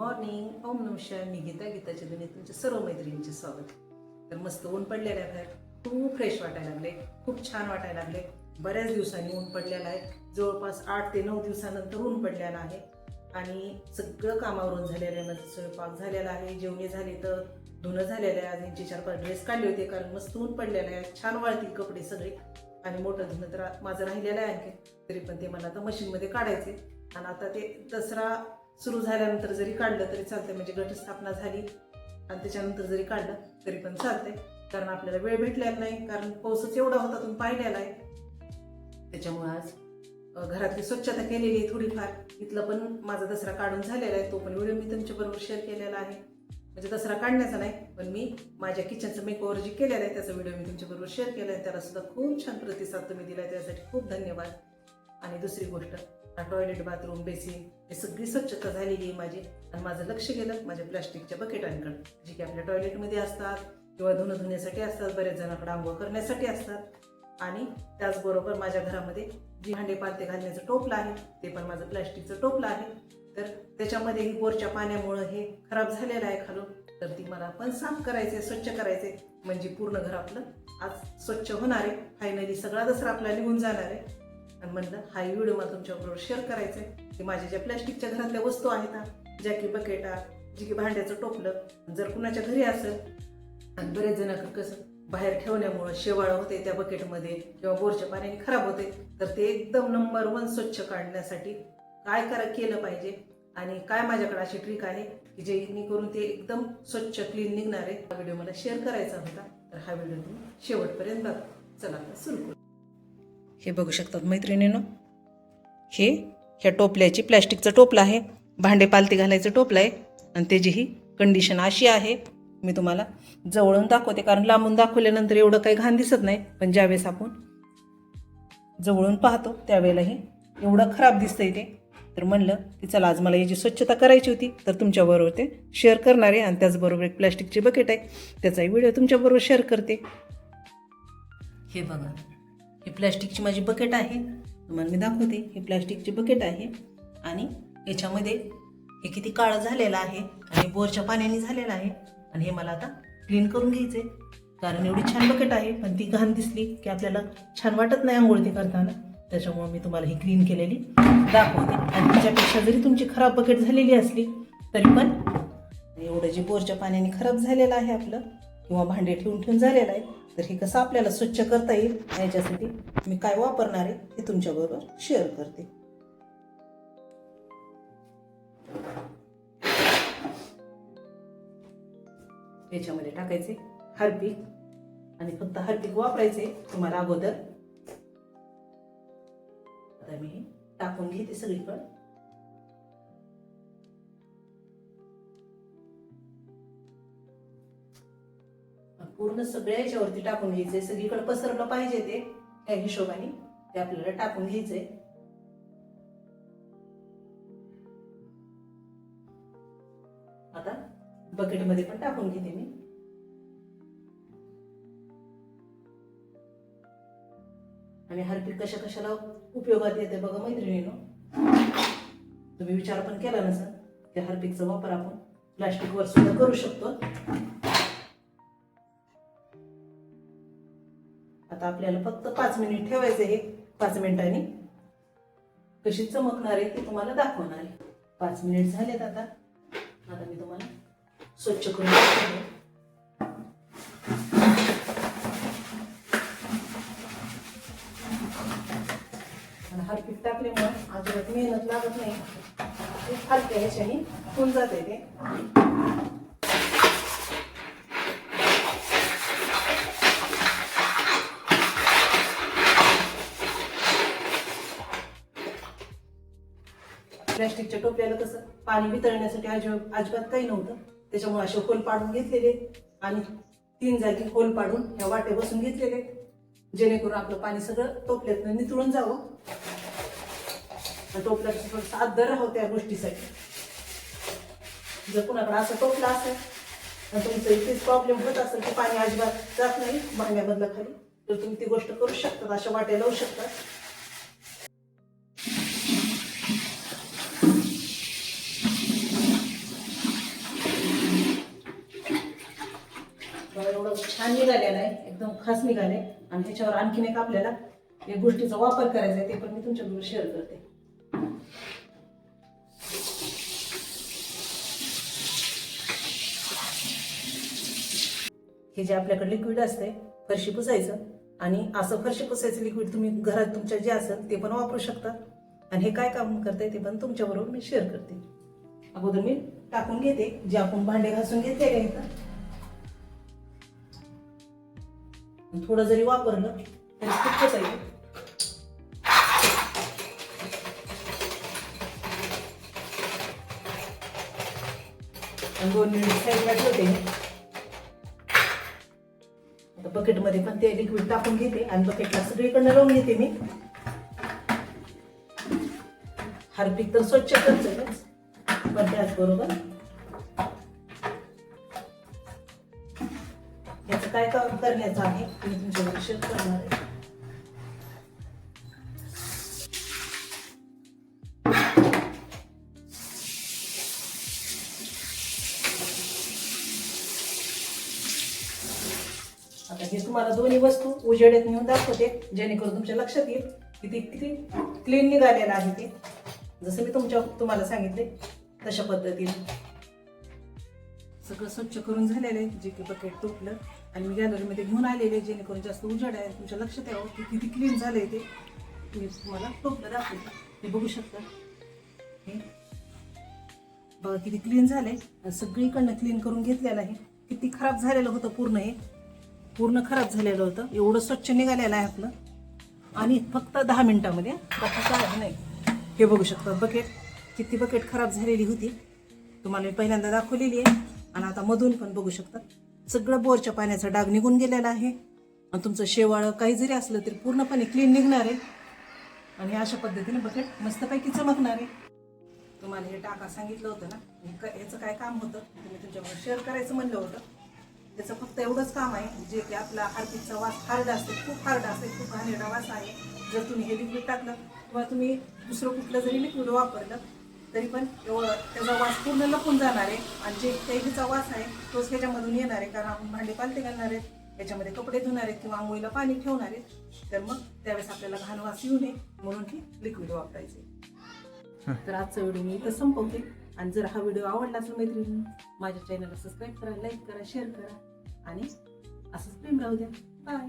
Morning ओम नमस्कार मी गीता गीताच्या दुनियेत तुमच्या सर्व मैत्रिणींचे स्वागत. तर मस्त ऊन पडलेलं आहे. बाहेर खूप फ्रेश वाटायला लागले खूप छान वाटायला लागले बऱ्याच दिवसांनी ऊन पडलेलं आहे. जवळपास आठ ते नऊ दिवसानंतर ऊन पडलेलं आहे. आणि सगळं कामावरून झालेलं आहे. माझं स्वयंपाक झालेला आहे. जेवणे झाले तर धुणं झालेलं आहे. आज यांचे चार पाच ड्रेस काढले होते कारण मस्त ऊन पडलेलं आहे. छान वाळतील कपडे सगळे. आणि मोठं धुणं तर माझं राहिलेलं आहे आणखी तरी पण ते मला आता मशीनमध्ये काढायचे आणि आता ते दसरा सुरू झाल्यानंतर जरी काढलं तरी चालतंय. म्हणजे घटस्थापना झाली आणि त्याच्यानंतर जरी काढलं तरी पण चालतंय. कारण आपल्याला वेळ भेटलेला नाही. कारण पाऊसच एवढा होता तुम्ही पाहिलेला आहे. त्याच्यामुळं आज घरातली स्वच्छता केलेली आहे थोडीफार. इथलं पण माझा दसरा काढून झालेला आहे. तो पण व्हिडिओ मी तुमच्याबरोबर शेअर केलेला आहे. म्हणजे दसरा काढण्याचा नाही पण मी माझ्या किचनचं मेकओव्हर जे केलेलं आहे त्याचा व्हिडिओ मी तुमच्याबरोबर शेअर केला आहे त्याला सुद्धा खूप छान प्रतिसाद तुम्ही दिला त्यासाठी खूप धन्यवाद. आणि दुसरी गोष्ट टॉयलेट बाथरूम बेसिन हे सगळी स्वच्छता झालेली आहे माझी. आणि माझं लक्ष गेलं माझ्या प्लास्टिकच्या बकेटांकडे जी की आपल्या टॉयलेटमध्ये असतात किंवा धुणं धुण्यासाठी असतात बरेच जणांकडे आंघोळ करण्यासाठी असतात. आणि त्याचबरोबर माझ्या घरामध्ये जी भांडे पालते घालण्याचं टोपलं आहे ते पण माझं प्लॅस्टिकचं टोपलं आहे. तर त्याच्यामध्ये ही बोरच्या पाण्यामुळं हे खराब झालेलं आहे खालून. तर ती मला पण साफ करायचे स्वच्छ करायचे म्हणजे पूर्ण घर आपलं आज स्वच्छ होणार आहे. फायनली सगळा दसरा आपला निघून जाणार आहे. आणि म्हणलं हा व्हिडिओ मला तुमच्याबरोबर शेअर करायचा आहे की माझ्या ज्या प्लॅस्टिकच्या घरातल्या वस्तू आहेत ना ज्या की बकेटा जी की भांड्याचं टोपलं जर कुणाच्या घरी असेल आणि बरेच जण कसं बाहेर ठेवण्यामुळं शेवाळ होते त्या बकेटमध्ये किंवा बोरच्या पाण्याने खराब होते तर ते एकदम नंबर वन स्वच्छ काढण्यासाठी काय करा केलं पाहिजे? आणि काय माझ्याकडे अशी ट्रिक आहे की जेणेकरून ते एकदम स्वच्छ क्लीन निघणार आहे हा व्हिडिओ मला शेअर करायचा होता. तर हा व्हिडिओ तुम्ही शेवटपर्यंत बघा. चला आता सुरू करू. हे बघू शकतात मैत्रिणीनं. हे ह्या टोपल्याची प्लॅस्टिकचं टोपलं आहे. भांडे पालती घालायचं टोपलं आहे. आणि त्याची ही कंडिशन अशी आहे. मी तुम्हाला जवळून दाखवते कारण लांबून दाखवल्यानंतर एवढं काही घाण दिसत नाही. पण ज्यावेळेस आपण जवळून पाहतो त्यावेळेलाही एवढं खराब दिसतंय ते. तर म्हणलं की चला आज मला याची स्वच्छता करायची होती. तर तुमच्याबरोबर ते शेअर करणार आहे. आणि त्याचबरोबर एक प्लॅस्टिकची बकेट आहे. त्याचाही व्हिडिओ तुमच्याबरोबर शेअर करते. हे बघा. ही प्लॅस्टिकची माझी बकेट आहे. तुम्हाला मी दाखवते ही प्लॅस्टिकची बकेट आहे. आणि याच्यामध्ये हे किती काळं झालेलं आहे आणि बोरच्या पाण्याने झालेलं आहे. आणि हे मला आता क्लीन करून घ्यायचे कारण एवढी छान बकेट आहे पण ती घाण दिसली की आपल्याला छान वाटत नाही आंघोळ ती करताना. त्याच्यामुळे मी तुम्हाला ही क्लीन केलेली दाखवते. आणि त्याच्यापेक्षा जरी तुमची खराब बकेट झालेली असली तरी पण एवढं जे बोरच्या पाण्याने खराब झालेलं आहे आपलं किंवा भांडे ठेवून ठेवून झालेलं आहे तर हे कसं आपल्याला स्वच्छ करता येईल? याच्यासाठी मी काय वापरणार आहे हे तुमच्याबरोबर शेअर करते. याच्यामध्ये टाकायचे हरपीक आणि फक्त हरपीक वापरायचे तुम्हाला अगोदर. आता मी टाकून घेते सगळीकडे. पूर्ण सगळ्या याच्यावरती टाकून घ्यायचंय. सगळीकडे पसरलं पाहिजे ते. त्या हिशोबाने ते आपल्याला टाकून घ्यायचंय. आता बकेटमध्ये पण टाकून घेते मी. आणि हरपीक कशा कशाला उपयोगात येते बघा मैत्रिणीनं. तुम्ही विचार पण केला नसेल त्या हरपीकचा वापर आपण प्लास्टिकवर सुद्धा करू शकतो. आता आपल्याला फक्त पाच मिनिट ठेवायचं हे पाच मिनिटांनी. कशी चमकणार आहे ते तुम्हाला दाखवणार आहे. पाच मिनिट झालेत आता. आता मी तुम्हाला स्वच्छ करून दाखवते. टाकल्यामुळे अजिबात मेहनत लागत नाही. हलक्या ह्याच्याने होऊन जाते ते. प्लॅस्टिकच्या टोपल्याला कसं पाणी वितळण्यासाठी अजिबात अजिबात काही नव्हतं. त्याच्यामुळे असे होल पाडून घेतलेले आणि तीन जागी होल पाडून ह्या वाटे बसून घेतलेले. जेणेकरून आपलं पाणी सगळं टोपल्यातनं नितळून जावं. आणि टोपल्याचं थोडंसं आदर राहावं त्या गोष्टीसाठी. जर कुणाकडे असं टोपलं असेल आणि तुमचं इथेच प्रॉब्लेम होत असेल की पाणी अजिबात जात नाही भांड्यामधलं खाली तर तुम्ही ती गोष्ट करू शकता अशा वाट्या लावू शकता छान निघालेला आहे एकदम खास निघाले. आणि त्याच्यावर आणखीन एक आपल्याला या गोष्टीचा वापर करायचा आहे ते पण मी तुमच्याबरोबर शेअर करते. हे जे आपल्याकडे लिक्विड असते फरशी पुसायचं. आणि असं फरशी पुसायचं लिक्विड तुम्ही घरात तुमच्या जे असेल ते पण वापरू शकता. आणि हे काय काम करते ते पण तुमच्याबरोबर मी शेअर करते. अगोदर मी टाकून घेते जे आपण भांडे घासून घेतले का थोडं जरी वापरलं तरी खूपच आहे. आणि दोन मिनिट साईडला ठेवते आता बकेटमध्ये पण ते लिक्विड टाकून घेते आणि बकेटला सगळीकडनं लावून घेते मी. हार्पिक तर स्वच्छ करतच पण त्याचबरोबर काय काम करण्याचं आहे? ते मी तुमच्यावर शेअर करणार आहे. आता हे तुम्हाला दोन्ही वस्तू उजेड्यात नेऊन दाखवते जेणेकरून तुमच्या लक्षात येईल की ते किती क्लीन निघालेलं आहे ते. जसं मी तुमच्या तुम्हाला सांगितले तशा पद्धतीने. सगळं स्वच्छ करून झालेलं आहे जे की बकेट तुटलं. आणि मी गॅलरीमध्ये घेऊन आलेले जेणेकरून जास्त उजेड आहे. तुमच्या लक्षात यावं हो, की किती क्लीन झालंय ते. मी तुम्हाला टोपलं दाखवलं हे बघू शकता. हे. बघा किती क्लीन झालंय. आहे सगळीकडनं क्लीन करून घेतलेलं आहे. किती खराब झालेलं होतं पूर्ण हे. पूर्ण खराब झालेलं होतं. एवढं स्वच्छ निघालेलं आहे आपलं. आणि फक्त दहा मिनिटामध्ये बाकी काय नाही. हे बघू शकता. बकेट किती बकेट खराब झालेली होती. तुम्हाला मी पहिल्यांदा दाखवलेली आहे. आणि आता मधून पण बघू शकता. सगळं बोरच्या पाण्याचा डाग निघून गेलेला आहे. आणि तुमचं शेवाळं काही जरी असलं तरी पूर्णपणे क्लीन निघणार आहे. आणि अशा पद्धतीने बकेट मस्तपैकी चमकणार आहे. तुम्हाला हे टाका सांगितलं होतं ना क- याचं काय काम होतं? तुम्ही मी तुमच्याबरोबर शेअर करायचं म्हणलं होतं. त्याचं फक्त एवढंच काम आहे जे की आपला हार्पिकचा वास हार्ड असते खूप हार्ड असते खूप घाणेरडा वास आहे. जर तुम्ही हे लिक्विड टाकलं किंवा तुम्ही दुसरं कुठलं जरी लिक्विड वापरलं तरी पण एवढं त्याचा वास पूर्ण लपून जाणार आहे. आणि जे कैरीचा वास आहे तोच ह्याच्यामधून येणार आहे. कारण आपण भांडे पालते घालणार आहेत याच्यामध्ये कपडे धुणार आहेत किंवा आंघोळीला पाणी ठेवणार आहेत. तर मग त्यावेळेस आपल्याला घाण वास येऊ नये म्हणून ही लिक्विड वापरायचे. तर आजचा व्हिडिओ मी इथं संपवते. आणि जर हा व्हिडिओ आवडला असेल मैत्रिणी माझ्या चॅनलला सबस्क्राईब करा लाईक करा शेअर करा. आणि असंच प्रेम राहू द्या. बाय